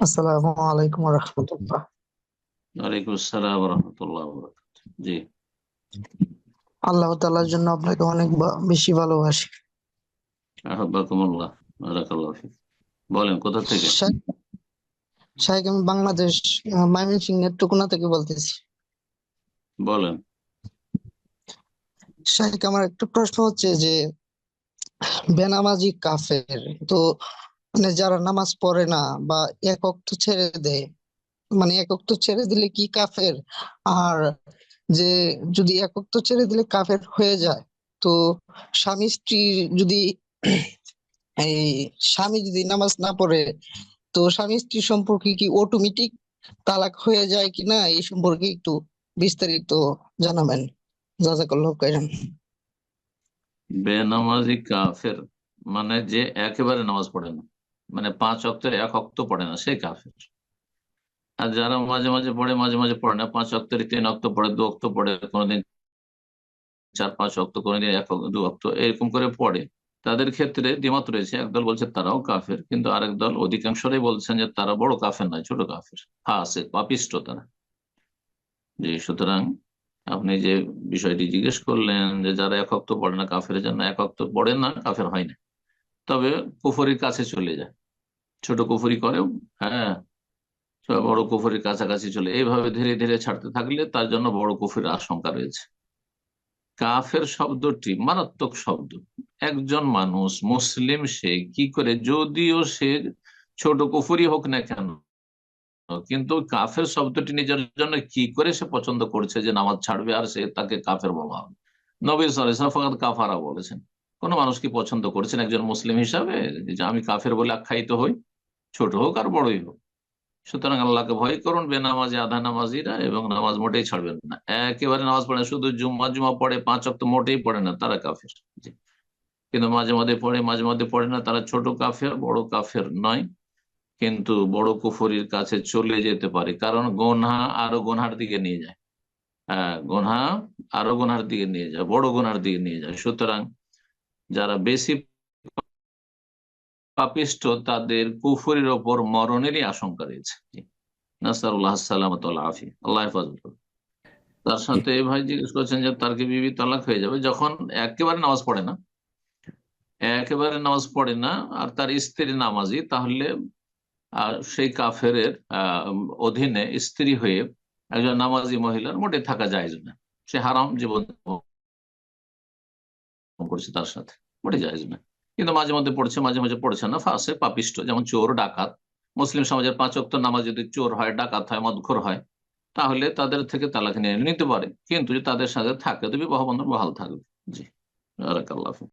আসসালামু আলাইকুম রহমতুল্লাহ। ওয়ালাইকুম আসসালাম রহমতুল্লাহ জি। আল্লাহ তাআলার জন্য আপনাকে অনেক বেশি ভালোবাসি। আহ্বাকুমুল্লাহ। বারাকাল্লাহ ফিক। বলেন কোথা থেকে? আমি বাংলাদেশ ময়মনসিংহ নেত্রকোনা থেকে বলতেছি। বলেন। আমার একটা প্রশ্ন হচ্ছে যে বেনামাজি কাফের তো মানে যারা নামাজ পড়ে না বা এক ওয়াক্ত ছেড়ে দেয় মানে এক ওয়াক্ত ছেড়ে দিলে কি কাফের? আর যে যদি এক ওয়াক্ত ছেড়ে দিলে কাফের হয়ে যায়, তো স্বামী স্ত্রী যদি এই স্বামী যদি নামাজ না পড়ে, তো স্বামী স্ত্রী সম্পর্কে কি অটোমেটিক তালাক হয়ে যায় কিনা এই সম্পর্কে একটু বিস্তারিত জানাবেন। জাজাকাল্লাহ খাইরান বেনামাজি কাফের মানে যে একেবারে নামাজ পড়ে না। মানে পাঁচ অক্টের এক অক্ত পড়ে না, সে কাফের। আর যারা মাঝে মাঝে পড়ে, মাঝে মাঝে পড়ে না, পাঁচ অক্টের তিন অক্ত পড়ে, দু অক্ত পড়ে, কোনোদিন চার, পাঁচ অক্ত, কোনোদিন এক দু অক্ত, এরকম করে পড়ে। তাদের ক্ষেত্রে দ্বিমত রয়েছে একদল বলছে তারাও কাফের, কিন্তু আরেক দল অধিকাংশরাই বলছেন যে তারা বড় কাফের নয়, ছোট কাফের ফাসে পাপিষ্ট তারা। জি, সুতরাং আপনি যে বিষয়টি জিজ্ঞেস করলেন যে যারা এক অক্ত পড়ে না, কাফের জন্য এক অক্ত পড়ে না, কাফের হয় না। তবে কুফরির কাছে চলে যায়। ছোট কুফরি করেও হ্যাঁ বড় কুফরির কাছাকাছি চলে। এইভাবে ধীরে ধীরে ছাড়তে থাকলে তার জন্য বড় কুফরির আশঙ্কা রয়েছে। কাফের শব্দটি মারাত্মক শব্দ। একজন মানুষ, মুসলিম সে, কি করে? যদিও সে ছোট কুফরি হোক না কেন, কিন্তু কাফের শব্দটি নিজের জন্য কি করে সে পছন্দ করছে যে নামাজ ছাড়বে আর সে তাকে কাফের বলা হবে? নবী সালাম ফকাত কাফারা বলেছেন, কোন মানুষ কি পছন্দ করছেন একজন মুসলিম হিসাবে? যে আমি কাফের বলে আখ্যায়িত হই? ছোট হোক আর বড়ই হোক। সুতরাং আল্লাহকে ভয় করুন, বেনামাজি, আধা নামাজিরা এবং নামাজ মোটেই ছাড়বেন না। একেবারে নামাজ পড়ে শুধু জুম্মা জুম্মা পড়ে, পাঁচ অক্ত মোটেই পড়ে না, তারা কাফের। কিন্তু মাঝে মাঝে পড়ে, মাঝে মাঝে পড়ে না, তারা ছোট কাফের, বড় কাফের নয়। কিন্তু বড় কুফরির কাছে চলে যেতে পারে, কারণ গোনা আরও গোনার দিকে নিয়ে যায়। হ্যাঁ গোনা আরও গোনার দিকে নিয়ে যায়, বড় গোনার দিকে নিয়ে যায়। সুতরাং যারা বেশি পাপিষ্ট তাদের কুফরির ওপর মরণেরই আশঙ্কা রয়েছে। নাসারুল্লাহ সালামত আফি আল্লাহ হেফাজত করুন। তার সাথে ভাই জিজ্ঞেস করছেন যে তার কি বিবি তালাক হয়ে যাবে? যখন একেবারে নামাজ পড়ে না একেবারে নামাজ পড়ে না আর তার স্ত্রী নামাজি তাহলে আর সেই কাফের অধীনে স্ত্রী হয়ে একজন নামাজি মহিলার মোটে থাকা যায় না। সে হারাম জীবন করছে তার সাথে মোটে যায় না। কিন্তু মাঝে মধ্যে পড়ছে, মাঝে মাঝে পড়ছে না। ফাঁসে পাপিষ্ট, যেমন চোর, ডাকাত। মুসলিম সমাজের পাঁচ অক্ত নামাজ যদি চোর হয়, ডাকাত হয়, মদখোর হয়, তাহলে তাদের থেকে তালাক নিয়ে নিতে পারে। কিন্তু যদি তাদের সাথে থাকে, তো বিবাহ বন্ধন বহাল থাকবে। জি বারাকাল্লাহ ফিক।